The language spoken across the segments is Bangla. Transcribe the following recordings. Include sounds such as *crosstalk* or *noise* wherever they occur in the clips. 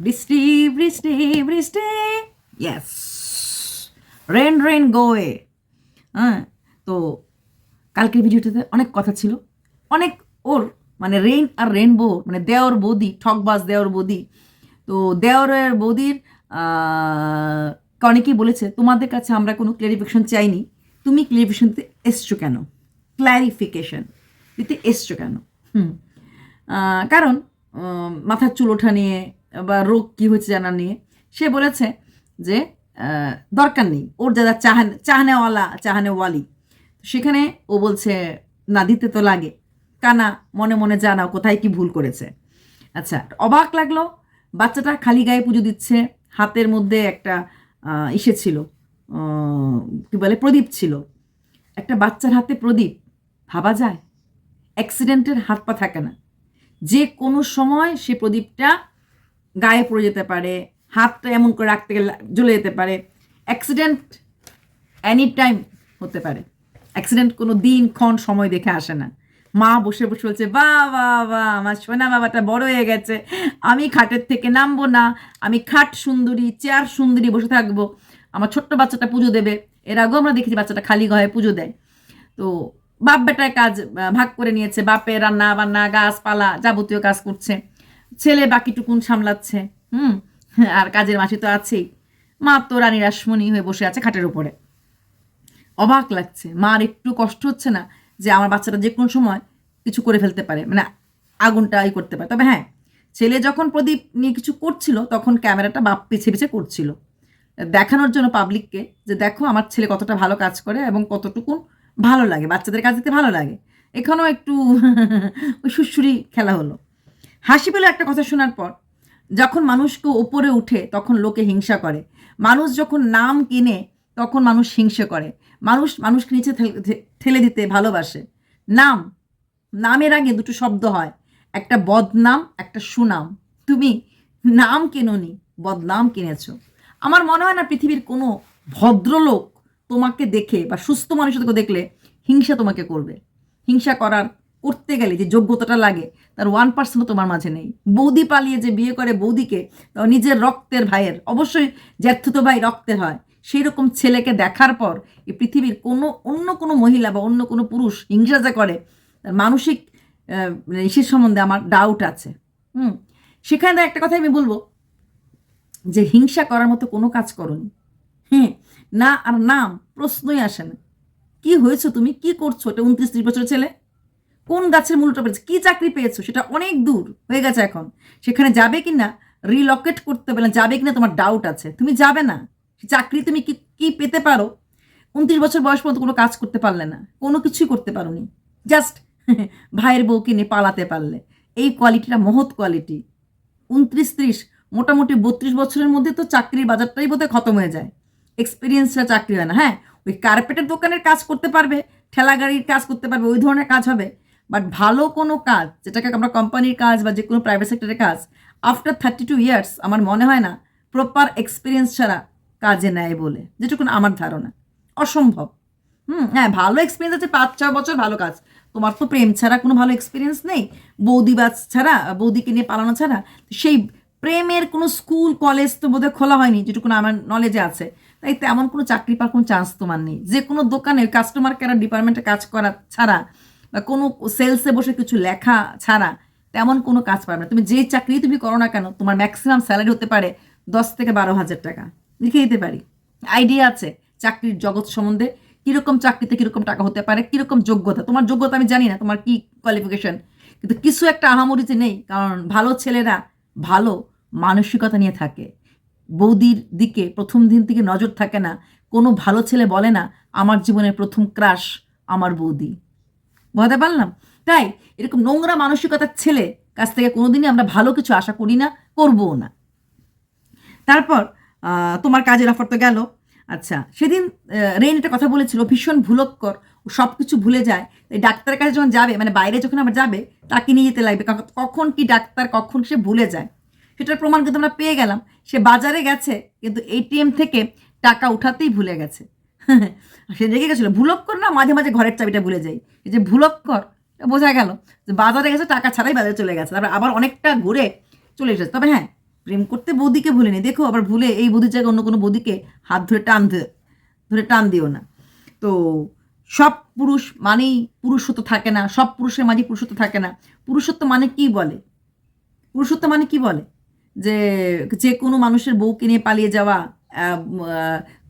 বৃষ্টি বৃষ্টি বৃষ্টি। ইয়েস রেন রেন গোয়ে হ্যাঁ তো কালকের ভিডিওটাতে অনেক কথা ছিল। অনেক ওর মানে রেইন আর রেনবো মানে দেওর বৌদি, ঠকবাজ দেওর বৌদি। তো দেওরের বৌদির অনেকেই বলেছে, তোমাদের কাছে আমরা কোনো ক্লারিফিকেশন চাইনি। তুমি ক্লারিফিকেশন দিতে এসছো কেন? ক্ল্যারিফিকেশন দিতে এসছো কেন? হুম। কারণ মাথার চুল ওঠা নিয়ে বা রোগ কী হয়েছে জানা নিয়ে, সে বলেছে যে দরকার নেই। ওর যারা চাহান চাহানেওয়ালা, চাহানেওয়ালি। সেখানে ও বলছে, না, দিতে তো লাগে। কানা, মনে মনে জানাও কোথায় কি ভুল করেছে। আচ্ছা অবাক লাগল। বাচ্চাটা খালি গায়ে পুজো দিচ্ছে। হাতের মধ্যে একটা ইসে ছিল। কি বলে, প্রদীপ ছিল। একটা বাচ্চার হাতে প্রদীপ, ভাবা যায়? অ্যাক্সিডেন্টের হাত পা থাকে না। যে কোনো সময় সে প্রদীপটা গায়ে পড়ে যেতে পারে, হাতটা এমন করে রাখতে গেলে জ্বলে যেতে পারে অ্যাক্সিডেন্ট এনি টাইম হতে পারে। অ্যাক্সিডেন্ট কোনো দিন, ক্ষণ, সময় দেখে আসে না। মা বসে বসে বলছে, বা বা বা, আমার সোনা বাবাটা বড় হয়ে গেছে। আমি খাটের থেকে নামবো না। আমি খাট সুন্দরী, চেয়ার সুন্দরী বসে থাকব। আমার ছোট্ট বাচ্চাটা পুজো দেবে। এর আগেও আমরা দেখেছি বাচ্চাটা খালি গায়ে পুজো দেয়। তো বাপ বেটায় কাজ ভাগ করে নিয়েছে। বাপে রান্না বান্না, গাছপালা যাবতীয় কাজ করছে। ছেলে বাকিটুকুন সামলাচ্ছে, হুম? আর কাজের মাসি তো আছেই। মা তো রানী রাসমণি হয়ে বসে আছে খাটের উপরে। অবাক লাগছে। মার একটু কষ্ট হচ্ছে না যে আমার বাচ্চাটা যে কোনো সময় কিছু করে ফেলতে পারে মানে আগুনটা ই করতে পারে। তবে হ্যাঁ ছেলে যখন প্রদীপ নিয়ে কিছু করছিল, তখন ক্যামেরাটা বাপ পিছে পিছে করছিল। দেখানোর জন্য পাবলিককে যে দেখো আমার ছেলে কতটা ভালো কাজ করে এবং কতটুকু ভালো লাগে, বাচ্চাদের কাজ দিতে ভালো লাগে। এখানেও একটু *laughs* ওই সুরসুরি খেলা হলো। হাসি পেল একটা কথা শোনার পর। যখন মানুষকে ওপরে উঠে তখন লোকে হিংসা করে। মানুষ যখন নাম কিনে তখন মানুষ হিংসে করে। মানুষ মানুষকে নিচে ঠেলে দিতে ভালোবাসে। নাম, নামের আগে দুটো শব্দ হয়। একটা বদনাম, একটা সুনাম। তুমি নাম কেননি, বদনাম কিনেছ। আমার মনে হয় না পৃথিবীর কোনো ভদ্রলোক তোমাকে দেখে বা সুস্থ মানুষের তোকে দেখলে হিংসা তোমাকে করবে। হিংসা করার করতে গেলে যে যোগ্যতাটা লাগে, তার ওয়ান পার্সেন্টও তোমার মাঝে নেই। বৌদি পালিয়ে যে বিয়ে করে বৌদিকে নিজের রক্তের ভাইয়ের, অবশ্যই জ্যাঠতো ভাই রক্তের হয়। সেই রকম ছেলেকে দেখার পর এই পৃথিবীর কোনো, অন্য কোনো মহিলা বা অন্য কোনো পুরুষ হিংসা যে করে, তার মানসিক মানে ইসের সম্বন্ধে আমার ডাউট আছে। হুম? সেখানে একটা কথাই আমি বলব যে হিংসা করার মতো কোনো কাজ করনি। হ্যাঁ না আর নাম, প্রশ্নই আসে না। কি হয়েছে তুমি? কি করছ? এটা উনত্রিশ ত্রিশ বছরের ছেলে? কোন গাছের মূলটা পেয়েছে কি চাকরি পেয়েছ? সেটা অনেক দূর হয়ে গেছে এখন। সেখানে যাবে কি না রিলকেট করতে পারলে যাবে কিনা তোমার ডাউট আছে। তুমি যাবে না। চাকরি তুমি কি কি পেতে পারো? উনত্রিশ বছর বয়স পর্যন্ত কোনো কাজ করতে পারলে না। কোনো কিছুই করতে পারোনি। জাস্ট *laughs* ভাইয়ের বউকে নিয়ে পালাতে পারলে। এই কোয়ালিটিটা মহৎ কোয়ালিটি উনত্রিশ ত্রিশ, মোটামুটি বত্রিশ বছরের মধ্যে তো চাকরির বাজারটাই বোধহয় খতম হয়ে যায়। এক্সপিরিয়েন্সটা চাকরি হয় না হ্যাঁ? ওই কার্পেটের দোকানের কাজ করতে পারবে, ঠেলা গাড়ির কাজ করতে পারবে, ওই ধরনের কাজ হবে। বাট ভালো কোনো কাজ, যেটাকে আমরা কোম্পানির কাজ বা যে কোনো প্রাইভেট সেক্টরের কাজ আফটার থার্টি টু ইয়ার্স আমার মনে হয় না প্রপার এক্সপিরিয়েন্স ছাড়া কাজে নেয় বলে যেটুকুন আমার ধারণা। অসম্ভব। হুম হ্যাঁ ভালো এক্সপিরিয়েন্স আছে, পাঁচ ছ বছর ভালো কাজ। তোমার তো প্রেম ছাড়া কোনো ভালো এক্সপিরিয়েন্স নেই। বৌদিবাজ ছাড়া, বৌদিকে নিয়ে পালানো ছাড়া, সেই প্রেমের কোনো স্কুল কলেজ তো বোধহয় খোলা হয়নি যেটুকুন আমার নলেজে আছে। তাই তেমন কোনো চাকরি পাওয়ার কোনো চান্স তোমার নেই। যে কোনো দোকানে কাস্টমার কেয়ার ডিপার্টমেন্টে কাজ করা ছাড়া বা কোনো সেলসে বসে কিছু লেখা ছাড়া তেমন কোনো কাজ পাবে না। তুমি যে চাকরি তুমি করো না কেন, তোমার ম্যাক্সিমাম স্যালারি হতে পারে দশ থেকে বারো হাজার টাকা। লিখে দিতে পারি। আইডিয়া আছে চাকরির জগৎ সম্বন্ধে, কীরকম চাকরিতে কীরকম টাকা হতে পারে, কীরকম যোগ্যতা। তোমার যোগ্যতা আমি জানি না, তোমার কি কোয়ালিফিকেশন কিন্তু কিছু একটা আহামরিতে নেই, কারণ ভালো ছেলেরা ভালো মানসিকতা নিয়ে থাকে। বৌদির দিকে প্রথম দিন থেকে নজর থাকে না, কোনো ভালো ছেলে বলে না, আমার জীবনের প্রথম ক্রাশ আমার বৌদি। বোঝাতে পারলাম? তাই এরকম নোংরা মানসিকতার ছেলে কাছ থেকে কোনোদিনই আমরা ভালো কিছু আশা করি না, করবও না। তারপর তোমার কাজের অফার তো গেল। আচ্ছা সেদিন রেন একটা কথা বলেছিল, ভীষণ ভুলক্কর, ও সব কিছু ভুলে যায়। ডাক্তারের কাছে যখন যাবে মানে বাইরে যখন আবার যাবে, তাকে নিয়ে যেতে লাগবে। কখন কি ডাক্তার, কখন সে ভুলে যায়। সেটার প্রমাণ কিন্তু আমরা পেয়ে গেলাম। সে বাজারে গেছে, কিন্তু এটিএম থেকে টাকা উঠাতেই ভুলে গেছে। *laughs* সে রেগে গেছিল। ভুলক্কর না, মাঝে মাঝে ঘরের চাবিটা ভুলে যাই। এই যে ভুলক্কর বোঝা গেল যে বাজারে গেছে, টাকা ছাড়াই বাজারে চলে গেছে। তারপর আবার অনেকটা ঘুরে চলে এসেছে। তবে হ্যাঁ প্রেম করতে বৌদিকে ভুলেনি দেখো, আবার ভুলে এই বৌদির জায়গায় অন্য কোনো বৌদিকে হাত ধরে টান ধরে টান দিও না। তো সব পুরুষ মানেই পুরুষত্ব থাকে না। সব পুরুষের মাঝে পুরুষত্ব থাকে না। পুরুষত্ব মানে কি বলে? পুরুষত্ব মানে কি বলে? যে যে কোনো মানুষের বউকে নিয়ে পালিয়ে যাওয়া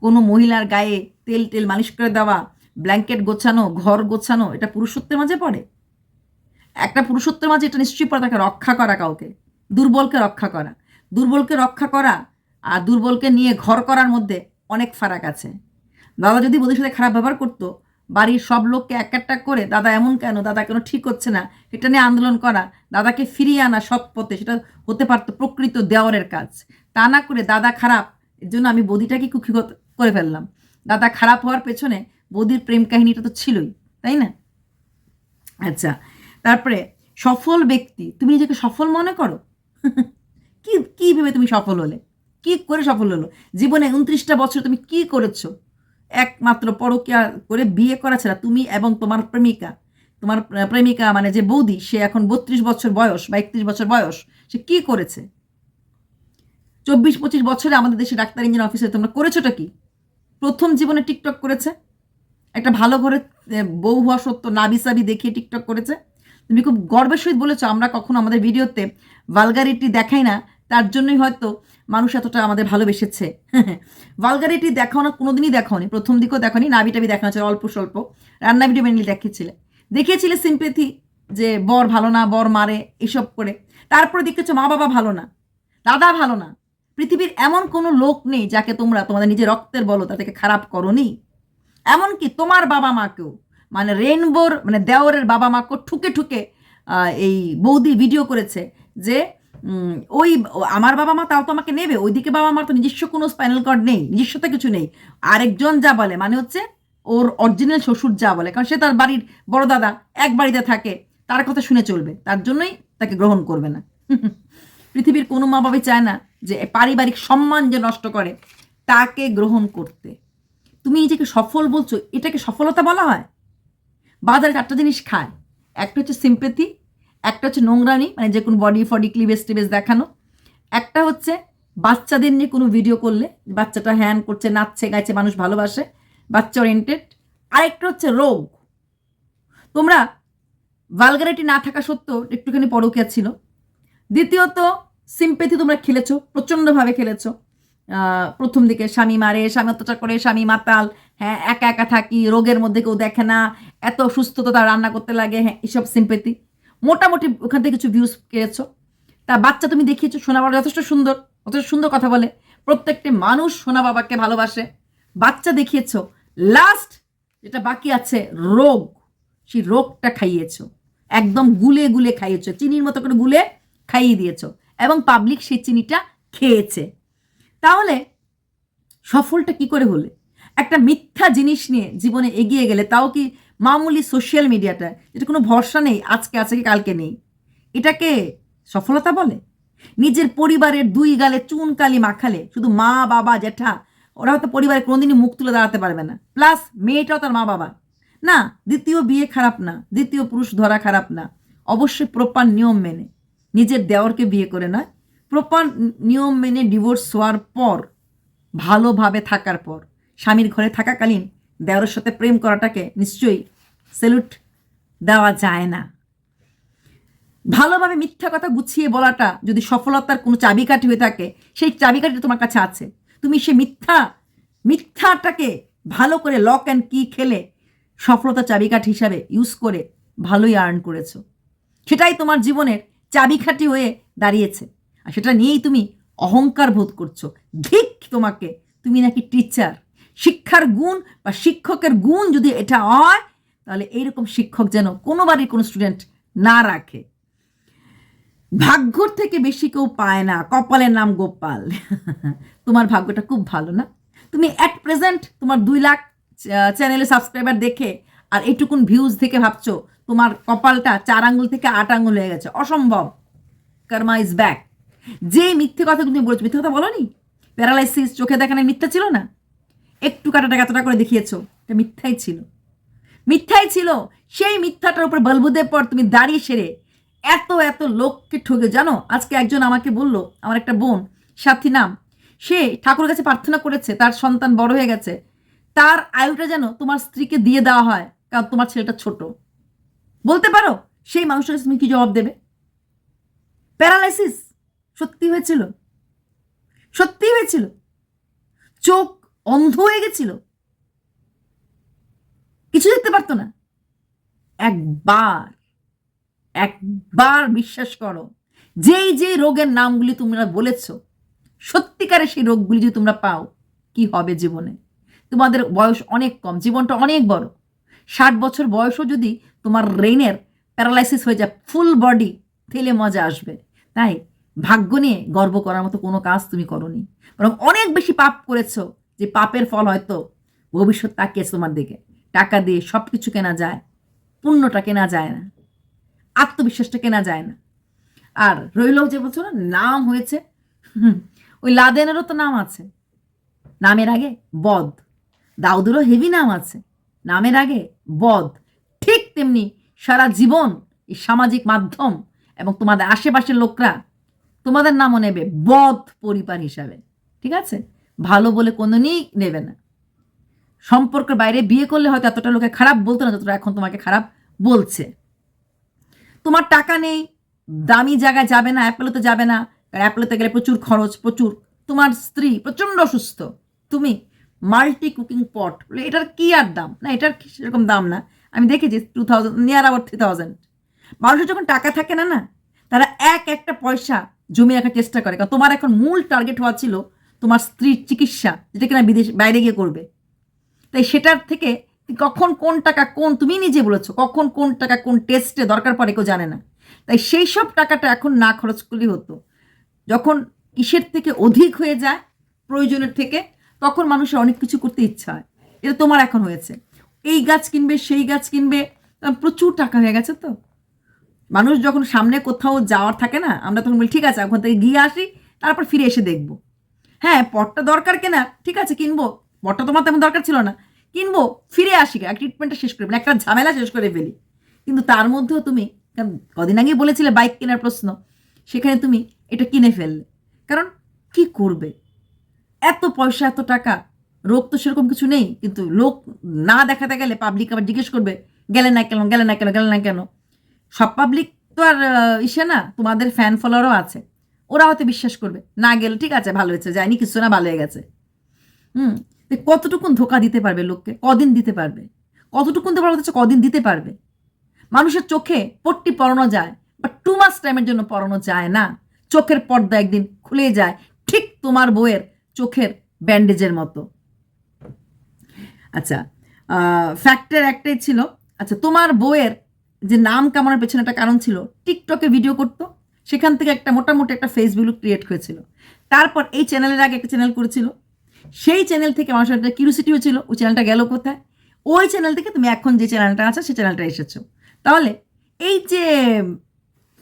কোনো মহিলার গায়ে তেল টেল মালিশ করে দেওয়া, ব্ল্যাঙ্কেট গোছানো, ঘর গোছানো, এটা পুরুষত্বের মাঝে পড়ে? একটা পুরুষত্বের মাঝে এটা নিশ্চয়ই পড়ে, তাকে রক্ষা করা কাউকে, দুর্বলকে রক্ষা করা। দুর্বলকে রক্ষা করা আর দুর্বলকে নিয়ে ঘর করার মধ্যে অনেক ফারাক আছে। দাদা যদি বৌদির সাথে খারাপ ব্যবহার করতো বাড়ির সব লোককে এক একটা করে, দাদা, এমন কেন? দাদা, কেন ঠিক হচ্ছে না? এটা নিয়ে আন্দোলন করা। দাদাকে ফিরিয়ে আনা সৎ পথে, সেটা হতে পারতো প্রকৃত দেওয়ারের কাজ। তা না করে দাদা খারাপ, এর জন্য আমি বদিটাকে কুক্ষি করে ফেললাম। দাদা খারাপ হওয়ার পেছনে বদির প্রেম কাহিনীটা তো ছিলই, তাই না? আচ্ছা তারপরে, সফল ব্যক্তি, তুমি নিজেকে সফল মনে করো? *laughs* কি কি ভেবে তুমি সফল হলে? কি করে সফল হলো? জীবনে উনত্রিশটা বছর তুমি কি করেছ? একমাত্র পরকিয়া করে বিয়ে করা ছাড়া তুমি এবং তোমার প্রেমিকা তোমার প্রেমিকা মানে যে বৌদি, সে এখন বত্রিশ বছর বয়স বা একত্রিশ বছর বয়স, সে কি করেছে? চব্বিশ, পঁচিশ বছরে আমাদের দেশে ডাক্তার, ইঞ্জিনিয়ার অফিসে তোমরা করেছোটা কি? প্রথম জীবনে টিকটক করেছে? একটা ভালো ঘরে বউ হওয়া সত্য নাবিসাবি দেখিয়ে টিকটক করেছে? তুমি খুব গর্বের সহিত বলেছ, আমরা কখনো আমাদের ভিডিওতে ভালগারিটি দেখাই না, তার জন্যই হয়তো মানুষ এতটা আমাদের ভালোবেসেছে। *laughs* ভালগারিটি দেখাও না কোনোদিনই দেখাওনি প্রথম দিকেও দেখানি নাবি টাবি দেখানো ছিল অল্প স্বল্প। রান্না ভিডিও মেনলি দেখিয়েছিলে। দেখিয়েছিলে সিম্পেথি যে বর ভালো না, বর মারে, এসব করে। তারপরে দেখেছ মা বাবা ভালো না, দাদা ভালো না। পৃথিবীর এমন কোনো লোক নেই যাকে তোমরা তোমাদের নিজের রক্তের বলো তাদেরকে খারাপ করনি। এমনকি তোমার বাবা মাকেও মানে রেনবোর মানে দেওরের বাবা মাকেও ঠুকে ঠুকে এই বৌদি ভিডিও করেছে যে ওই আমার বাবা মা তাও তো আমাকে নেবে, ওইদিকে বাবা মার তো নিজস্ব কোনো স্পাইনাল কর্ড নেই, নিজস্বতা কিছু নেই। আরেকজন যা বলে মানে হচ্ছে ওর অরিজিনাল শ্বশুর যা বলে, কারণ সে তার বাড়ির বড় দাদা, এক বাড়িতে থাকে, তার কথা শুনে চলবে, তার জন্যই তাকে গ্রহণ করবে না। *laughs* পৃথিবীর কোনো মা বাবাই চায় না যে পারিবারিক সম্মান যে নষ্ট করে, তাকে গ্রহণ করতে। তুমি নিজেকে সফল বলছো, এটাকে সফলতা বলা হয়? বাজারে চারটা জিনিস খায়, একটা হচ্ছে সিম্পেথি একটা হচ্ছে নোংরানি মানে যে কোনো বডি ফডি ক্লিভেজ টিভেজ দেখানো। একটা হচ্ছে বাচ্চাদের নিয়ে কোনো ভিডিও করলে, বাচ্চাটা হ্যান করছে, নাচছে, গাইছে, মানুষ ভালোবাসে, বাচ্চা ওরিয়েন্টেড আরেকটা হচ্ছে রোগ। তোমরা ভালগারিটি না থাকা সত্ত্বেও একটুখানি পরকিয়া ছিল। দ্বিতীয়ত সিম্পেথি তোমরা খেলেছো, প্রচণ্ডভাবে খেলেছো। প্রথম দিকে স্বামী মারে, স্বামী অত্যাচার করে, স্বামী মাতাল। হ্যাঁ একা একা থাকি, রোগের মধ্যে কেউ দেখে না, এত সুস্থতা তার রান্না করতে লাগে হ্যাঁ এসব সিম্পেথি মোটামুটি ওখান থেকে কিছু ভিউজ পেয়েছ তা বাচ্চা তুমি দেখিয়েছো, সোনা বাবা যথেষ্ট সুন্দর যথেষ্ট সুন্দর কথা বলে। প্রত্যেকটি মানুষ সোনা বাবাকে ভালোবাসে। বাচ্চা দেখিয়েছো লাস্ট যেটা বাকি আছে, রোগ। সেই রোগটা খাইয়েছো। একদম গুলে গুলে খাইয়েছো, চিনির মতো করে গুলে খাইয়ে দিয়েছ। এবং পাবলিক সেই চিনিটা খেয়েছে। তাহলে সফলটা কি করে হলে? একটা মিথ্যা জিনিস নিয়ে জীবনে এগিয়ে গেলে তাও কি মামুলি সোশ্যাল মিডিয়াটা যেটা কোনো ভরসা নেই, আজকে আছে কি, কালকে নেই। এটাকে সফলতা বলে? নিজের পরিবারের দুই গালে চুন কালি মাখালে, শুধু মা, বাবা জ্যাঠা ওরা হয়তো পরিবারে কোনোদিনই মুখ তুলে দাঁড়াতে পারবে না। প্লাস মেয়েটাও তার মা, বাবা। না, দ্বিতীয় বিয়ে খারাপ না, দ্বিতীয় পুরুষ ধরা খারাপ না। অবশ্যই প্রপার নিয়ম মেনে। নিজের দেওরকে বিয়ে করে নয় প্রপার নিয়ম মেনে ডিভোর্স হওয়ার পর, ভালোভাবে থাকার পর, স্বামীর ঘরে থাকাকালীন দেওরের সাথে প্রেম করাটাকে নিশ্চয়ই স্যালুট দেওয়া যায় না। ভালোভাবে মিথ্যা কথা গুছিয়ে বলাটা যদি সফলতার কোনো চাবিকাঠি হয়ে থাকে, সেই চাবিকাঠি তোমার কাছে আছে। তুমি সে মিথ্যা, মিথ্যাটাকে ভালো করে লক অ্যান্ড কি খেলে সফলতা চাবিকাঠি হিসাবে ইউজ করে ভালোই আর্ন করেছ। সেটাই তোমার জীবনের চাবিকাঠি হয়ে দাঁড়িয়েছে। আর সেটা নিয়েই তুমি অহংকার বোধ করছ। ধিক তোমাকে, তুমি নাকি টিচার শিক্ষার গুণ বা শিক্ষকের গুণ যদি এটা হয়, তাহলে এইরকম শিক্ষক যেন কোনোবারই কোনো স্টুডেন্ট না রাখে। ভাগ্যর থেকে বেশি কেউ পায় না। কপালের নাম গোপাল। *laughs* তোমার ভাগ্যটা খুব ভালো না? তুমি অ্যাট প্রেজেন্ট তোমার দুই লাখ চ্যানেলে সাবস্ক্রাইবার দেখে আর এইটুকুন ভিউজ থেকে ভাবছ, তোমার কপালটা চার আঙ্গুল থেকে আট আঙ্গুল হয়ে গেছে। অসম্ভব। কর্মা ইজ ব্যাক যে মিথ্যে কথা তুমি বলেছ, মিথ্যে কথা বলনি? প্যারালাইসিস চোখে দেখানোর মিথ্যা ছিল না? একটু কাটাটা এতটা করে দেখিয়েছো। এটা মিথ্যাই ছিল। মিথ্যাই ছিল। সেই মিথ্যাটার উপর বলবুদের পর তুমি দাঁড়িয়ে সেরে এত এত লোককে ঠকে জানো? আজকে একজন আমাকে বলল, আমার একটা বোন, সাথী নাম, সে ঠাকুর কাছে প্রার্থনা করেছে, তার সন্তান বড় হয়ে গেছে। তার আয়ুটা যেন তোমার স্ত্রীকে দিয়ে দেওয়া হয়, কারণ তোমার ছেলেটা ছোট। বলতে পারো, সেই মানুষের কাছে তুমি কি জবাব দেবে? প্যারালাইসিস সত্যি হয়েছিল। সত্যি হয়েছিল। চোখ অন্ধ হয়ে গেছিল। কিছু দেখতে পারতো না। একবার একবার বিশ্বাস করো, যেই যে রোগের নামগুলি তোমরা বলেছ সত্যিকারে সেই রোগগুলি যদি তোমরা পাও, কি হবে জীবনে? তোমাদের বয়স অনেক কম, জীবনটা অনেক বড়। ষাট বছর বয়সও যদি তোমার ব্রেনের প্যারালাইসিস হয়ে যায়, ফুল বডি থেলে মজা আসবে। তাই ভাগ্য নিয়ে গর্ব করার মতো কোনো কাজ তুমি করনি। বরং অনেক বেশি পাপ করেছ যে পাপের ফল হয়তো ভবিষ্যৎ তাকিয়েছে তোমার দিকে। টাকা দিয়ে সব কিছু কেনা যায়, পুণ্যটা কেনা যায় না, আত্মবিশ্বাসটা কেনা যায় না। আর রইল যে বলছো না, নাম হয়েছে ওই লাদেনেরও তো নাম আছে। নামের আগে বদ, দাউদেরও হেভি নাম আছে। নামের আগে বদ, ঠিক তেমনি সারা জীবন এই সামাজিক মাধ্যম এবং তোমাদের আশেপাশের লোকরা তোমাদের নামও নেবে বধ পরিবার হিসাবে, ঠিক আছে? ভালো বলে কোনো কোনোদিনই নেবে না। সম্পর্কের বাইরে বিয়ে করলে হয়তো এতটা লোকে খারাপ বলতো না যতটা এখন তোমাকে খারাপ বলছে। তোমার টাকা নেই, দামি জায়গায় যাবে না অ্যাপেলোতে যাবে না। কারণ অ্যাপেলোতে গেলে প্রচুর খরচ, প্রচুর। তোমার স্ত্রী প্রচণ্ড অসুস্থ। তুমি মাল্টি কুকিং পট এটার কি আর দাম? না, এটার সেরকম দাম না। আমি দেখেছি টু থাউজেন্ড নিয়ার আবার থ্রি থাউজেন্ড মানুষের যখন টাকা থাকে না না, তারা এক একটা পয়সা জমিয়ে রাখার চেষ্টা করে। কারণ তোমার এখন মূল টার্গেট হওয়া ছিল তোমার স্ত্রীর চিকিৎসা, যেটা কিনা বিদেশ, বাইরে গিয়ে করবে। তাই সেটার থেকে কখন কোন টাকা কোন, তুমি নিজে বলেছ, কখন কোন টাকা কোন টেস্টে দরকার পড়ে কেউ জানে না। তাই সেই সব টাকাটা এখন না খরচ করলেই হতো। যখন কিসের থেকে অধিক হয়ে যায়, প্রয়োজনের থেকে, তখন মানুষের অনেক কিছু করতে ইচ্ছা হয়। এটা তোমার এখন হয়েছে। এই গাছ কিনবে, সেই গাছ কিনবে প্রচুর টাকা হয়ে গেছে তো। মানুষ যখন সামনে কোথাও যাওয়ার থাকে না, আমরা তখন বলি, ঠিক আছে, ওখান থেকে গিয়ে আসি, তারপর ফিরে এসে দেখব। হ্যাঁ পটটা দরকার কেনা? ঠিক আছে কিনবো। পটটা তোমার তেমন দরকার ছিল না। কিনবো ফিরে আসি ট্রিটমেন্টটা শেষ করে ফেলি, একটা ঝামেলা শেষ করে ফেলি। কিন্তু তার মধ্যেও তুমি কদিন আগেই বলেছিলে বাইক কেনার প্রশ্ন সেখানে তুমি এটা কিনে ফেললে। কারণ কি করবে? এত পয়সা এত টাকা রোগ তো সেরকম কিছু নেই কিন্তু লোক না দেখাতে গেলে পাবলিক আবার জিজ্ঞেস করবে গেলে না কেন? গেলে না কেন? গেলে না কেন? সব পাবলিক তো আর ইসে না তোমাদের ফ্যান ফলোয়ারও আছে। ওরা হয়তো বিশ্বাস করবে, না গেলে ঠিক আছে, ভালো হয়েছে, যায়নি, কিছু না, ভালো হয়ে গেছে। হুম তো কতটুকুন ধোকা দিতে পারবে লোককে, কদিন দিতে পারবে? কতটুকুন পারবে হচ্ছে কদিন দিতে পারবে? মানুষের চোখে পট্টি পরানো যায়, বা টু মাস টাইমের জন্য পরানো যায় না। চোখের পর্দা একদিন খুলে যায়, ঠিক তোমার বইয়ের চোখের ব্যান্ডেজের মতো। আচ্ছা ফ্যাক্টর একটাই ছিল আচ্ছা তোমার বইয়ের যে নাম কামানোর পেছনে একটা কারণ ছিল টিকটকে ভিডিও করতো সেখান থেকে একটা মোটামুটি একটা ফেস ভ্যালু ক্রিয়েট হয়েছিল। তারপর এই চ্যানেলের আগে একটা চ্যানেল করেছিল। সেই চ্যানেল থেকে মানুষের একটা কিউরিসিটি হয়েছিল ওই চ্যানেলটা গেল কোথায়? ওই চ্যানেল থেকে তুমি এখন যে চ্যানেলটা আছে সেই চ্যানেলটা এসেছ। তাহলে এই যে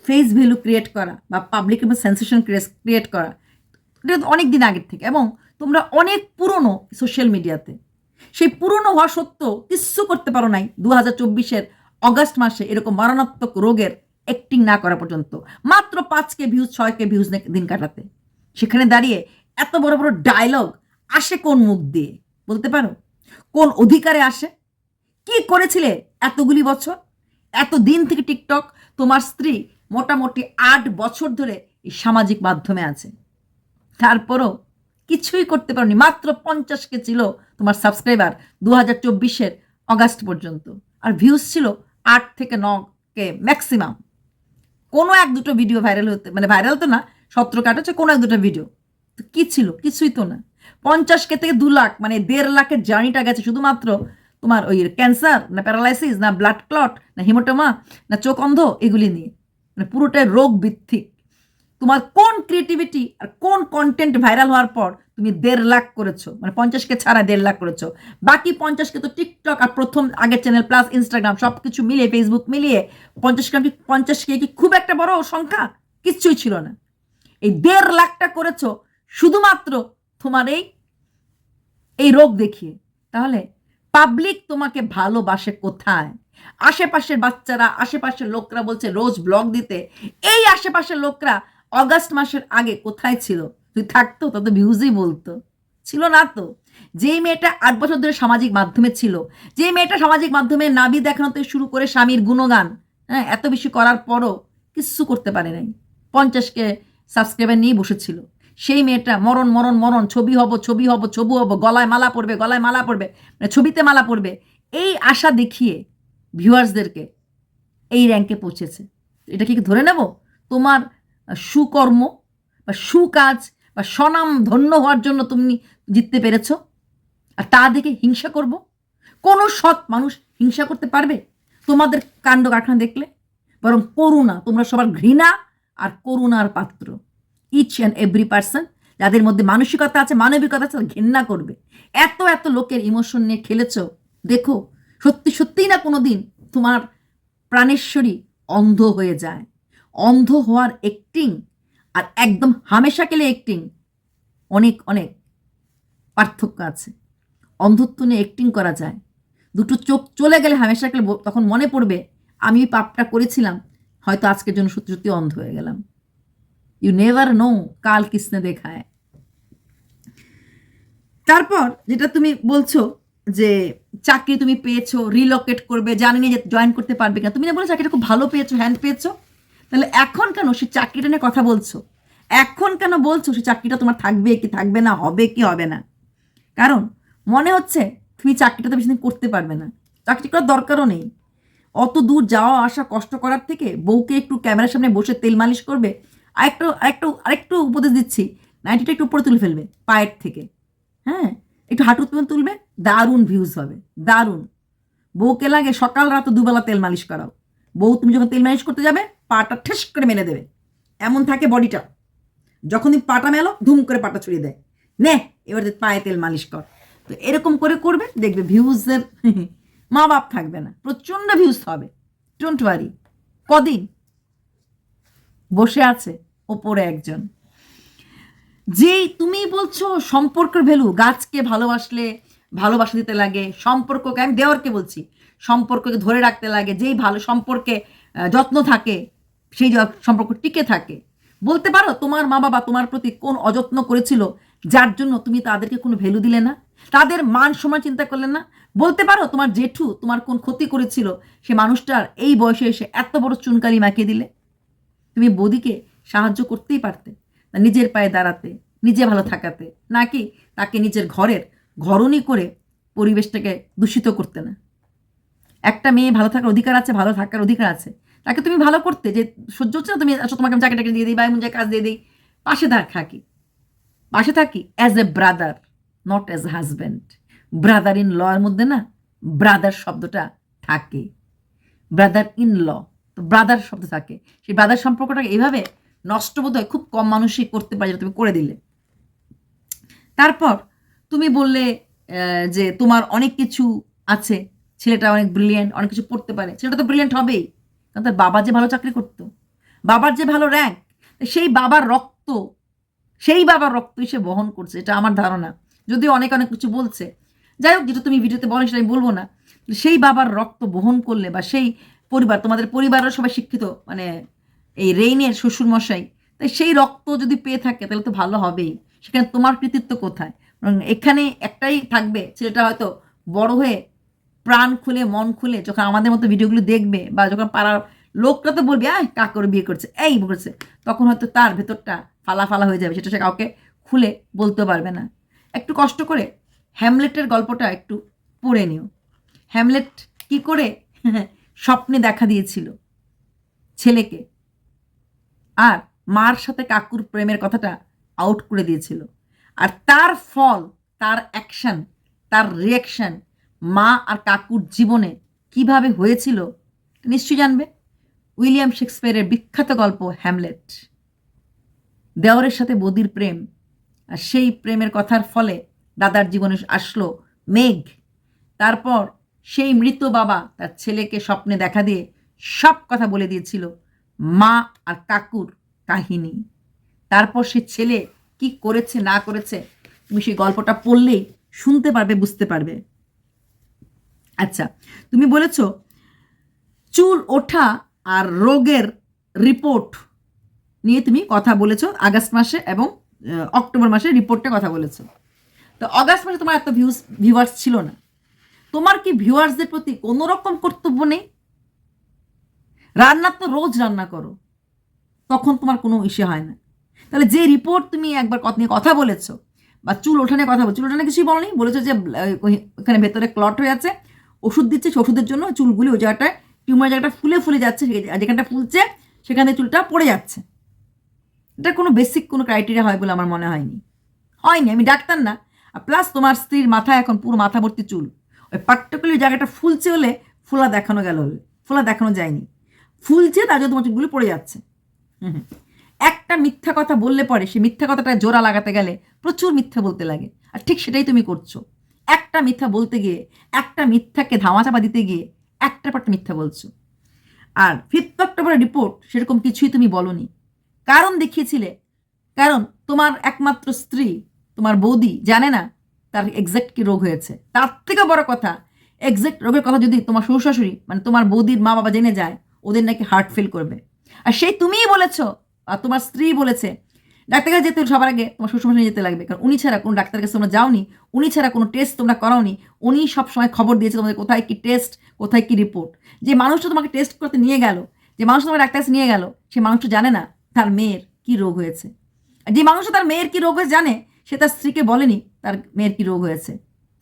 ফেস ভ্যালু ক্রিয়েট করা বা পাবলিক সেন্সেশন ক্রিয়েট করা, এটা অনেক দিন আগের থেকে এবং তোমরা অনেক পুরনো সোশ্যাল মিডিয়াতে সেই পুরনো হওয়া সত্ত্বেও কিচ্ছু করতে পারো নাই। দু হাজার চব্বিশের অগাস্ট মাসে এরকম মারণাত্মক রোগের অ্যাক্টিং না করা পর্যন্ত। মাত্র পাঁচ কে ভিউজ ছয় কে ভিউজ দিন কাটাতে। সেখানে দাঁড়িয়ে এত বড় বড় ডায়লগ আসে কোন মুখ দিয়ে? বলতে পারো? কোন অধিকারে আসে? কি করেছিলে এতগুলি বছর? এত দিন থেকে টিকটক তোমার স্ত্রী মোটামুটি আট বছর ধরে এই সামাজিক মাধ্যমে আছে। তারপরও কিছুই করতে পারোনি। মাত্র পঞ্চাশ কে ছিল তোমার সাবস্ক্রাইবার দু হাজার চব্বিশের অগাস্ট পর্যন্ত। আর ভিউজ ছিল আট থেকে ন কে ম্যাক্সিমাম কোনো এক দুটো ভিডিও ভাইরাল হতে মানে ভাইরাল তো না, সতেরো কাটাচ্ছে কোনো এক দুটো ভিডিও তো কী ছিল? কিছুই তো না। পঞ্চাশ কে থেকে দু লাখ মানে দেড় লাখের জার্নিটা গেছে শুধুমাত্র তোমার ওই ক্যান্সার না প্যারালাইসিস না ব্লাড ক্লট না হিমোটোমা না চোখ অন্ধ, এগুলি নিয়ে। মানে পুরোটাই রোগ ভিত্তিক। তোমার কোন ক্রিয়েটিভিটি আর কোন কন্টেন্ট ভাইরাল হওয়ার পর তুমি দেড় লাখ করেছ মানে পঞ্চাশকে ছাড়া দেড় লাখ করেছ। বাকি পঞ্চাশকে তো টিকটক আর প্রথম আগের চ্যানেল প্লাস ইনস্টাগ্রাম সব কিছু মিলিয়ে ফেসবুক মিলিয়ে পঞ্চাশ গ্রাম কি পঞ্চাশকে কি খুব একটা বড় সংখ্যা? কিচ্ছুই ছিল না। এই দেড় লাখটা করেছ শুধুমাত্র তোমার এই এই রোগ দেখিয়ে। তাহলে পাবলিক তোমাকে ভালোবাসে কোথায়? আশেপাশের বাচ্চারা, আশেপাশের লোকরা বলছে, রোজ ব্লগ দিতে। এই আশেপাশের লোকরা অগাস্ট মাসের আগে কোথায় ছিল? তুই থাকতো তত ভিউজই বলতো। ছিল না তো। যেই মেয়েটা আট বছর ধরে সামাজিক মাধ্যমে ছিল, যেই মেয়েটা সামাজিক মাধ্যমে নাবি দেখানো শুরু করে স্বামীর গুণগান হ্যাঁ এত বেশি করার পরও কিচ্ছু করতে পারে নাই। পঞ্চাশকে সাবস্ক্রাইবার নিয়ে বসেছিল। সেই মেয়েটা মরণ মরণ মরণ, ছবি হব ছবি হব ছবি হব, গলায় মালা পড়বে গলায় মালা পড়বে মানে ছবিতে মালা পড়বে এই আশা দেখিয়ে ভিউয়ার্সদেরকে এই র্যাঙ্কে পৌঁছেছে। এটা কি ধরে নেব? তোমার সুকর্ম বা সুকাজ বা স্বনাম ধন্য হওয়ার জন্য তুমি জিততে পেরেছ? আর তা দেখে হিংসা করব? কোনো সৎ মানুষ হিংসা করতে পারবে? তোমাদের কাণ্ড কারখানা দেখলে? বরং করুণা, তোমরা সবার ঘৃণা আর করুণার পাত্র। ইচ অ্যান্ড এভরি পার্সন যাদের মধ্যে মানসিকতা আছে, মানবিকতা আছে ঘৃণা করবে। এত এত লোকের ইমোশন নিয়ে খেলেছ। দেখো, সত্যি, সত্যিই না কোনো দিন তোমার প্রাণেশ্বরী অন্ধ হয়ে যায়। অন্ধ হওয়ার একটিং আর একদম হামেশা কেলে একটিং অনেক অনেক পার্থক্য আছে। অন্ধত্ব নিয়ে একটিং করা যায়। দুটো চোখ চলে গেলে হামেশা কেলে তখন মনে পড়বে, আমি পাপটা করেছিলাম, হয়তো আজকের জন্য সত্যি সত্যি অন্ধ হয়ে গেলাম। ইউ নেভার নো কাল কৃষ্ণে দেখায়। তারপর যেটা তুমি বলছো যে চাকরি তুমি পেয়েছ রিলোকেট করবে, জানি যে জয়েন করতে পারবে কিনা। তুমি না বলে চাকরিটা খুব ভালো পেয়েছ হ্যান্ড পেয়েছ। তাহলে এখন কেন সে চাকরিটা নিয়ে কথা বলছো? এখন কেন বলছো সে চাকরিটা তোমার থাকবে কি থাকবে না, হবে কি হবে না? কারণ মনে হচ্ছে তুমি চাকরিটা তো বেশি দিন করতে পারবে না। চাকরি করার দরকারও নেই। অত দূর যাওয়া, আসা, কষ্ট করার থেকে বউকে একটু ক্যামেরার সামনে বসে তেল মালিশ করবে, আরেকটু আরেকটু আরেকটু উপদেশ দিচ্ছি। নাইটিটা একটু উপরে তুলে ফেলবে, পায়ের থেকে। হ্যাঁ? একটু হাঁটু তুলে তুলবে, দারুণ ভিউজ হবে, দারুণ। বউকে লাগে সকাল রাত দুবেলা তেল মালিশ করাও। বউ, তুমি যখন তেল মালিশ করতে যাবে পাটা ঠেস করে মেলে দেবে। এমন থাকে বডিটা। যখনই পাটা মেলো, ধুম করে পাটা ছড়িয়ে দেয়। নে, এবার পায়ে তেল মালিশ কর। তো এরকম করে করবে, দেখবে ভিউজের *laughs* মা বাপ থাকবে না। প্রচণ্ড ভিউজ হবে। ডোন্ট ওয়ারি কদিন? বসে আছে ওপরে একজন। যেই তুমি বলছো সম্পর্কের ভ্যালু গাছকে ভালোবাসলে, ভালোবাসা দিতে লাগে, সম্পর্ককে, আমি দেওয়ারকে বলছি, সম্পর্ককে ধরে রাখতে লাগে, যেই ভালো সম্পর্কে যত্ন থাকে সেই সম্পর্ক টিকে থাকে। বলতে পারো তোমার মা বাবা তোমার প্রতি কোন অযত্ন করেছিল যার জন্য তুমি তাদেরকে কোনো ভ্যালু দিলে না? তাদের মান সময় চিন্তা করলে না? বলতে পারো তোমার জেঠু তোমার কোন ক্ষতি করেছিল? সে মানুষটার এই বয়সে এসে এত বড় চুনকালি মাখিয়ে দিলে? তুমি বৌদিকে সাহায্য করতেই পারতে নিজের পায়ে দাঁড়াতে, নিজে ভালো থাকাতে, নাকি তাকে নিজের ঘরের ঘরণই করে পরিবেশটাকে দূষিত করতে না? একটা মেয়ে ভালো থাকার অধিকার আছে, ভালো থাকার অধিকার আছে। তাকে তুমি ভালো করতে যে সহ্য হচ্ছে না, তুমি আসো তোমাকে আমি চাকরিটাকে দিয়ে দিই বা এমন কাজ দিয়ে দিই, পাশে থাকি পাশে থাকি as a brother not as husband brother in law এর মধ্যে না ব্রাদার শব্দটা থাকে। ব্রাদার ইন ল তো ব্রাদার শব্দ থাকে। সেই ব্রাদার সম্পর্কটাকে এইভাবে নষ্ট বোধ হয় খুব কম মানুষই করতে পারে তুমি করে দিলে। তারপর তুমি বললে যে তোমার অনেক কিছু আছে, ছেলেটা অনেক ব্রিলিয়েন্ট অনেক কিছু পড়তে পারে। ছেলেটা তো ব্রিলিয়েন্ট হবেই। তার বাবা যে ভালো চাকরি করতো, বাবার যে ভালো র্যাঙ্ক সেই বাবার রক্ত, সেই বাবার রক্ত সে বহন করছে, এটা আমার ধারণা। যদিও অনেক অনেক কিছু বলছে। যাই হোক, যেটা তুমি ভিডিওতে বলো সেটা আমি বলব না। সেই বাবার রক্ত বহন করলে বা সেই পরিবার, তোমাদের পরিবারের সবাই শিক্ষিত মানে এই রেইনের শ্বশুরমশাই তাই সেই রক্ত যদি পেয়ে থাকে, তাহলে তো ভালো হবেই। সেখানে তোমার কৃতিত্ব কোথায়? এখানে একটাই থাকবে, ছেলেটা হয়তো বড় হয়ে প্রাণ খুলে, মন খুলে যখন আমাদের মতো ভিডিওগুলো দেখবে বা যখন পাড়ার লোকটা তো বলবে আয় কাকর বিয়ে করছে? এই করছে। তখন হয়তো তার ভেতরটা ফালা ফালা হয়ে যাবে, সেটা সে কাউকে খুলে বলতে পারবে না। একটু কষ্ট করে হ্যামলেটের গল্পটা একটু পড়ে নিও। হ্যামলেট কি করে *laughs* স্বপ্নে দেখা দিয়েছিল ছেলেকে আর মার সাথে কাকুর প্রেমের কথাটা আউট করে দিয়েছিল। আর তার ফল, তার অ্যাকশন তার রিয়াকশন মা আর কাকুর জীবনে কীভাবে হয়েছিল নিশ্চয়ই জানবে। উইলিয়াম শেক্সপিয়ারের বিখ্যাত গল্প হ্যামলেট। দেওয়ারের সাথে বদির প্রেম। আর সেই প্রেমের কথার ফলে দাদার জীবনে আসলো মেঘ। তারপর সেই মৃত বাবা তার ছেলেকে স্বপ্নে দেখা দিয়ে সব কথা বলে দিয়েছিল মা আর কাকুর কাহিনী। তারপর সে ছেলে কি করেছে না করেছে তুমি সেই গল্পটা পড়লেই শুনতে পারবে, বুঝতে পারবে। আচ্ছা তুমি বলেছ, চুল ওঠা আর রোগের রিপোর্ট নিয়ে তুমি কথা বলেছ, আগস্ট মাসে এবং অক্টোবর মাসে রিপোর্টে কথা বলেছ। তো অগাস্ট মাসে তোমার এত ভিউস ভিউয়ার্স ছিল না। তোমার কি ভিউয়ার্সদের প্রতি কোনো রকম কর্তব্য নেই? রান্না তো রোজ রান্না করো, তখন তোমার কোনো ইসে হয় না। তাহলে যে রিপোর্ট তুমি একবার নিয়ে কথা বলেছ, বা চুল ওঠানে কথা বল, চুল ওঠানে কিছুই বলনি বলেছ যে ওখানে ভেতরে ক্লট হয়ে আছে ওষুধ দিচ্ছে সেই ওষুধের জন্য, চুলগুলি ওই জায়গাটায়, টিউমার জায়গাটা ফুলে ফুলে যাচ্ছে সে- যেখানটা ফুলছে, সেখানে চুলটা পড়ে যাচ্ছে। এটা কোনো বেসিক কোনো ক্রাইটেরিয়া হয় বলে আমার মনে হয়নি। হয়নি, আমি ডাক্তার না। আর প্লাস তোমার স্ত্রীর মাথায় এখন পুরো মাথা ভর্তি চুল। ওই পার্টিকুলার জায়গাটা ফুলছে হলে ফোলা দেখানো গেল হলে ফোলা দেখানো যায়নি। ফুলছে, তার জন্য তোমার চুলগুলি পড়ে যাচ্ছে। হুম। একটা মিথ্যা কথা বললে পরে, সে মিথ্যা কথাটা জোড়া লাগাতে গেলে প্রচুর মিথ্যা বলতে লাগে। আর ঠিক সেটাই তুমি করছ। একটা মিথ্যা বলতে গিয়ে, একটা মিথ্যাকে ধামাচাপা দিতে গিয়ে একটা পর মিথ্যা বলছো। আর ফিফথ অক্টোবরের রিপোর্ট সেরকম কিছুই তুমি বলনি। কারণ দেখিয়েছিলে। কারণ তোমার একমাত্র স্ত্রী, তোমার বৌদি জানে না তার এক্সাক্ট কি রোগ হয়েছে। তার থেকে বড় কথা এক্সাক্ট রোগের কথা যদি তোমার শ্বশুর শাশুড়ি মানে তোমার বৌদির মা বাবা জেনে যায়, ওদের নাকি হার্ট ফেল করবে। আর সেই তুমিই বলেছ, আর তোমার স্ত্রী বলেছে ডাক্তার কাছে যেতে সবার আগে তোমার শ্বশুর শাশুড়ি যেতে লাগবে। কারণ উনি ছাড়া কোনো ডাক্তার কাছে তোমরা যাওনি, উনি ছাড়া কোনো টেস্ট তোমরা করাওনি, উনি সবসময় খবর দিয়েছে তোমাদের কোথায় কি টেস্ট কোথায় কি রিপোর্ট যে মানুষটা তোমাকে টেস্ট করতে নিয়ে গেল, যে মানুষ তোমার ডাক্তার কাছে নিয়ে গেল, সে মানুষটা জানে না তার মেয়ের কি রোগ হয়েছে। যে মানুষটা তার মেয়ের কি রোগ হয়েছে জানে, সে তার স্ত্রীকে বলেনি তার মেয়ের কি রোগ হয়েছে।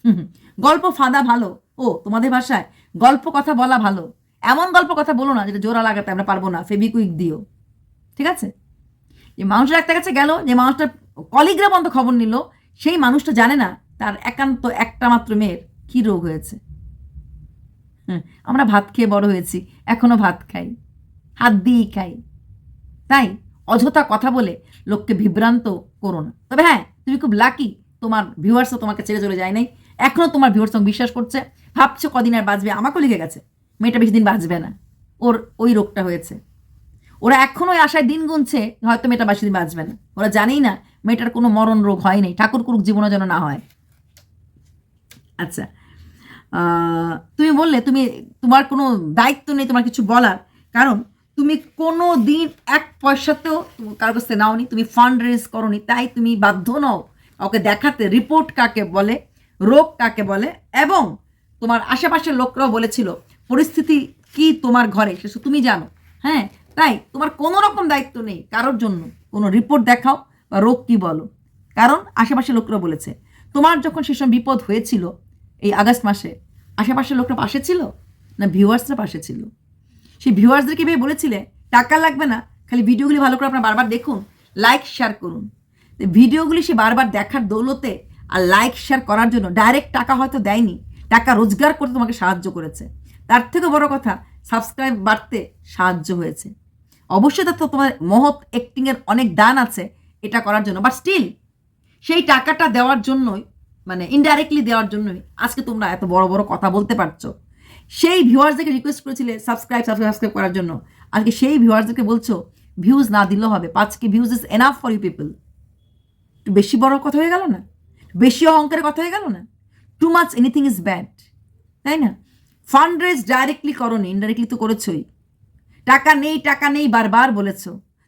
হুম। গল্প ফাঁদা ভালো। ও, তোমাদের ভাষায় গল্প কথা বলা ভালো। এমন গল্প কথা বলো না যেটা জোড়া লাগাতে আমরা পারব না ফেবিকুইক দিও। ঠিক আছে? যে মানুষ একটা কাছে গেল, যে মানুষটা কলিগ্রা পর্যন্ত খবর নিল, সেই মানুষটা জানে না তার একান্ত একটা মাত্র মেয়ের কি রোগ হয়েছে। হ্যাঁ আমরা ভাত খেয়ে বড় হয়েছি, এখনও ভাত খাই, হাত দিয়েই খাই। তাই অযথা কথা বলে লোককে বিভ্রান্ত করো না। তবে হ্যাঁ তুমি খুব লাকি তোমার ভিউয়ার্সও তোমাকে ছেড়ে চলে যায় নাই। এখনও তোমার ভিউয়ার্স তোমাকে বিশ্বাস করছে। ভাবছ কদিন আর বাঁচবে? আমাকেও লিখে গেছে, মেয়েটা বেশি দিন বাঁচবে না। ওর ওই রোগটা হয়েছে। ওরা এখনও ওই আশায় দিন গুনছে, হয়তো মেয়েটা দিন বাঁচবে না। ওরা জানেই না, মেয়েটার কোনো মরণ রোগ হয় নাই ঠাকুর কুরুক, জীবনও যেন না হয়। আচ্ছা তুমি বললে তুমি, তোমার কোনো দায়িত্ব নেই তোমার কিছু বলার। কারণ তুমি কোনো দিন এক পয়সাতেও কারোর কাছ নাওনি, তুমি ফান্ড রেজ করনি, তাই তুমি বাধ্য নও কাউকে দেখাতে রিপোর্ট কাকে বলে, রোগ কাকে বলে, এবং তোমার আশেপাশের লোকরাও বলেছিল, পরিস্থিতি কি তোমার ঘরে সেসব তুমি জানো। হ্যাঁ তাই তোমার কোনো রকম দায়িত্ব নেই কারোর জন্য। কোনো রিপোর্ট দেখাও বা রোগ কি বলো। কারণ আশেপাশের লোকরা বলেছে, তোমার যখন সেসব বিপদ হয়েছিল এই আগস্ট মাসে, আশেপাশের লোকরা পাশে ছিল না ভিউয়ার্সরা পাশে ছিল? সেই ভিউয়ার্সদেরকে ভেবে বলেছিলে, টাকা লাগবে না, খালি ভিডিওগুলি ভালো করে আপনার বারবার দেখুন লাইক শেয়ার করুন। ভিডিওগুলি সে বারবার দেখার দৌলতে আর লাইক শেয়ার করার জন্য ডাইরেক্ট টাকা হয়তো দেয়নি, টাকা রোজগার করতে তোমাকে সাহায্য করেছে। তার থেকে বড় কথা সাবস্ক্রাইব বাড়তে সাহায্য হয়েছে। অবশ্যই তো তোমার মহৎ অ্যাক্টিংয়ের অনেক দান আছে এটা করার জন্য। বাট স্টিল সেই টাকাটা দেওয়ার জন্যই মানে ইনডাইরেক্টলি দেওয়ার জন্যই আজকে তোমরা এত বড় বড় কথা বলতে পারছ। সেই ভিউয়ার্সদেরকে রিকোয়েস্ট করেছিলে সাবস্ক্রাইব সাবস্ক্রাইব করার জন্য। আজকে সেই ভিউয়ার্সদেরকে বলছো ভিউজ না দিলেও হবে। পাঁচকে views is enough for you people একটু বেশি বড় কথা হয়ে গেল না? বেশি অহংকারের কথা হয়ে গেল না? Too much anything is bad তাই না? ফান্ড রেজ ডাইরেক্টলি করনি ইনডাইরেক্টলি তো করেছই। টাকা নেই টাকা নেই বারবার বলেছ।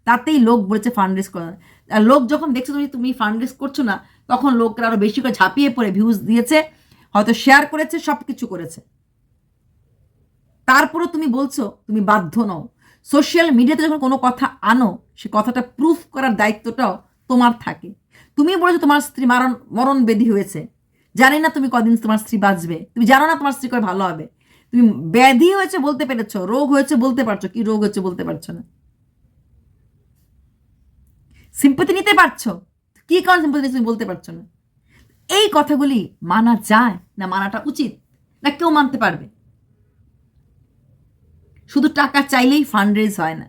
তাতেই লোক বলেছে ফান্ড রেজ করা আর লোক যখন দেখছ তুমি তুমি ফান্ড রেজ করছ না, তখন লোকরা আরও বেশি করে ঝাঁপিয়ে পড়ে ভিউজ দিয়েছে, হয়তো শেয়ার করেছে সব কিছু করেছে। তারপরও তুমি বলছো, তুমি বাধ্য নও। সোশ্যাল মিডিয়াতে যখন কোনো কথা আনো, সে কথাটা প্রুফ করার দায়িত্বটাও তোমার থাকে। তুমি বলেছ তোমার স্ত্রী মারণ মরণ বেধি হয়েছে। জানি না তুমি কদিন তোমার স্ত্রী বাঁচবে। তুমি জানো না তোমার স্ত্রী কবে ভালো হবে। তুমি ব্যাধি হয়েছে বলতে পেরেছ, রোগ হয়েছে বলতে পারছ, কি রোগ হয়েছে বলতে পারছ না? সিম্পতি নিতে পারছ? কি কারণ সিম্পতি তুমি বলতে পারছ না? এই কথাগুলি মানা যায় না মানাটা উচিত? না কেউ মানতে পারবে? শুধু টাকা চাইলেই ফান্ড রেজ হয় না।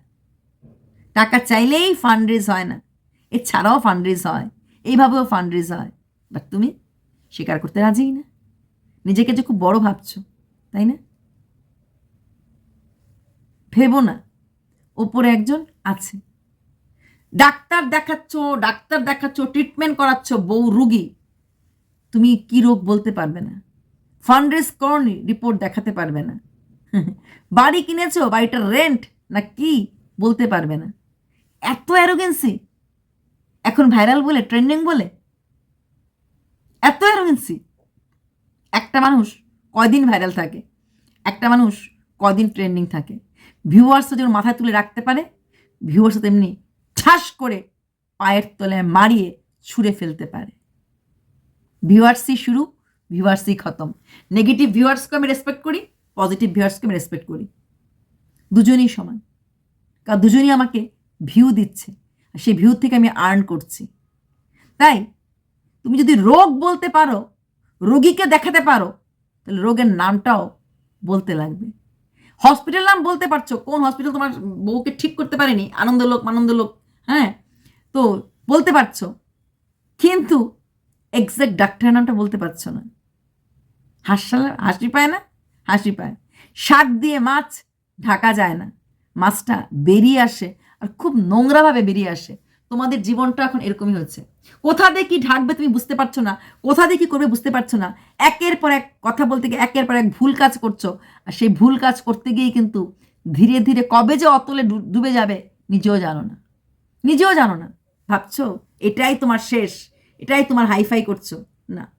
টাকা চাইলেই ফান্ড রেজ হয় না। এছাড়াও ফান্ড রেজ হয়, এইভাবেও ফান্ড রেজ হয়। বাট তুমি স্বীকার করতে রাজিই না। নিজেকে যে খুব বড় ভাবছ, তাই না? ভেবো না। ওপরে একজন আছে। ডাক্তার দেখাচ্ছ ডাক্তার দেখাচ্ছ ট্রিটমেন্ট করাচ্ছ, বউ রুগী। তুমি কি রোগ বলতে পারবে না। ফান্ড রেজ করনি রিপোর্ট দেখাতে পারবে না। *laughs* বাড়ি কিনেছো বাড়িটার রেন্ট না কি বলতে পারবে না। এত অ্যারোগেন্সি এখন ভাইরাল বলে ট্রেন্ডিং বলে। এত অ্যারোগেন্সি একটা মানুষ কয়দিন ভাইরাল থাকে? একটা মানুষ কদিন ট্রেন্ডিং থাকে? ভিউয়ার্সও যেমন মাথায় তুলে রাখতে পারে ভিউয়ার্সও তেমনি ঠাস করে পায়ের তলায় মারিয়ে ছুঁড়ে ফেলতে পারে। ভিউয়ার্সই শুরু, ভিউয়ার্সই খতম। নেগেটিভ ভিউয়ার্সকে আমি রেসপেক্ট করি পজিটিভ ভিউয়ার্সকে আমি রেসপেক্ট করি। দুজনেই সমান। কারণ দুজনই আমাকে ভিউ দিচ্ছে, আর সেই ভিউ থেকে আমি আর্ন করছি। তাই তুমি যদি রোগ বলতে পারো, রোগীকে দেখাতে পারো, তাহলে রোগের নামটাও বলতে লাগবে। হসপিটাল নাম বলতে পারছ? কোন হসপিটাল তোমার বউকে ঠিক করতে পারেনি? আনন্দলোক আনন্দলোক হ্যাঁ? তো বলতে পারছ। কিন্তু এক্সাক্ট ডাক্তারের নামটা বলতে পারছ না। হাসলে হাসি পায় না? হাসি পায়। শাক দিয়ে মাছ ঢাকা যায় না। মাছটা বেরিয়ে আসে আর খুব নোংরাভাবে বেরিয়ে আসে। তোমাদের জীবনটা এখন এরকমই হচ্ছে কোথা দিয়ে কি ঢাকবে তুমি বুঝতে পারছ না? কোথা দিয়ে কি করবে বুঝতে পারছ না? একের পর এক কথা বলতে গিয়ে একের পর এক ভুল কাজ করছ। আর সেই ভুল কাজ করতে গিয়েই কিন্তু ধীরে ধীরে কবে যে অতলে ডুবে যাবে, নিজেও জানো না। নিজেও জানো না। ভাবছ? এটাই তোমার শেষ। এটাই তোমার হাইফাই করছ। না।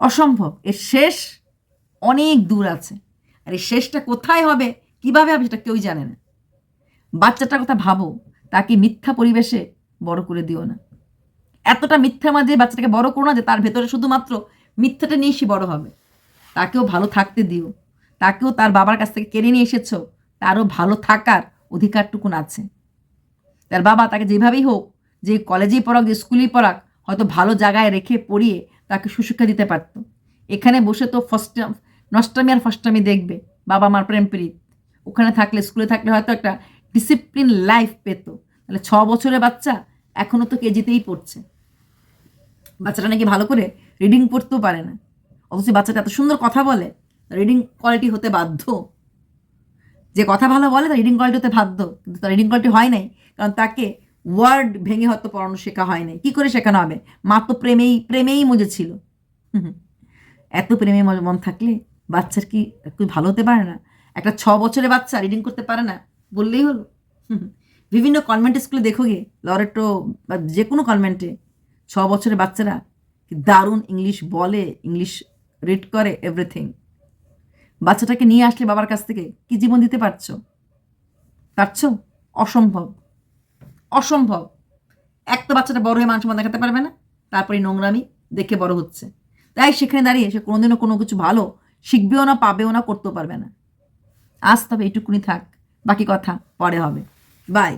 অসম্ভব। এর শেষ অনেক দূর আছে। আর এই শেষটা কোথায় হবে, কীভাবে হবে সেটা কেউই জানে না। বাচ্চাটার কথা ভাবো। তাকে মিথ্যা পরিবেশে বড় করে দিও না। এতটা মিথ্যার মাঝে বাচ্চাটাকে বড় করো না যে তার ভেতরে শুধুমাত্র মিথ্যাটা নিয়ে সে বড় হবে। তাকেও ভালো থাকতে দিও। তাকেও তার বাবার কাছ থেকে কেড়ে নিয়ে এসেছ। তারও ভালো থাকার অধিকারটুকুন আছে। তার বাবা তাকে যেভাবেই হোক, যে কলেজেই পড়াক, যে স্কুলেই পড়াক, হয়তো ভালো জায়গায় রেখে পড়িয়ে তাকে সুশিক্ষা দিতে পারতো। এখানে বসে তো ফার্স্ট নষ্টামি আর ফার্স্টামি দেখবে। বাবা মার প্রেম প্রীত ওখানে থাকলে, স্কুলে থাকলে হয়তো একটা ডিসিপ্লিন লাইফ পেতো। তাহলে ছ বছরের বাচ্চা এখনও তো কেজিতেই পড়ছে। বাচ্চাটা নাকি ভালো করে রিডিং পড়তেও পারে না। অথচ বাচ্চাটা এত সুন্দর কথা বলে রিডিং কোয়ালিটি হতে বাধ্য। যে কথা ভালো বলে, তার রিডিং কোয়ালিটি হতে বাধ্য। কিন্তু তার রিডিং কোয়ালিটি হয় নাই, কারণ তাকে ওয়ার্ড ভেঙে হয়তো পড়ানো শেখা হয় নাই। কী করে শেখানো হবে? মা তো প্রেমেই প্রেমেই মজে ছিল। এত প্রেমে মন থাকলে বাচ্চার কি একটু ভালো হতে পারে না? একটা ছ বছরের বাচ্চা রিডিং করতে পারে না বললেই হলো। বিভিন্ন কনভেন্ট স্কুলে দেখো গে, লরেটো বা যে কোনো কনভেন্টে ছ বছরের বাচ্চারা দারুণ ইংলিশ বলে ইংলিশ রিড করে এভরিথিং বাচ্চাটাকে নিয়ে আসলে বাবার কাছ থেকে কি জীবন দিতে পারছ? পারছ? অসম্ভব। অসম্ভব। এক তো বাচ্চাটা বড় হয়ে মানুষ দেখাতে পারবে না, তারপরে নোংরামি দেখে বড় হচ্ছে। তাই সেখানে দাঁড়িয়ে সে কোনোদিনও কোনো কিছু ভালো শিখবেও না, পাবেও না, করতেও পারবে না। আজ তবে এইটুকুনি থাক। বাকি কথা পরে হবে। বাই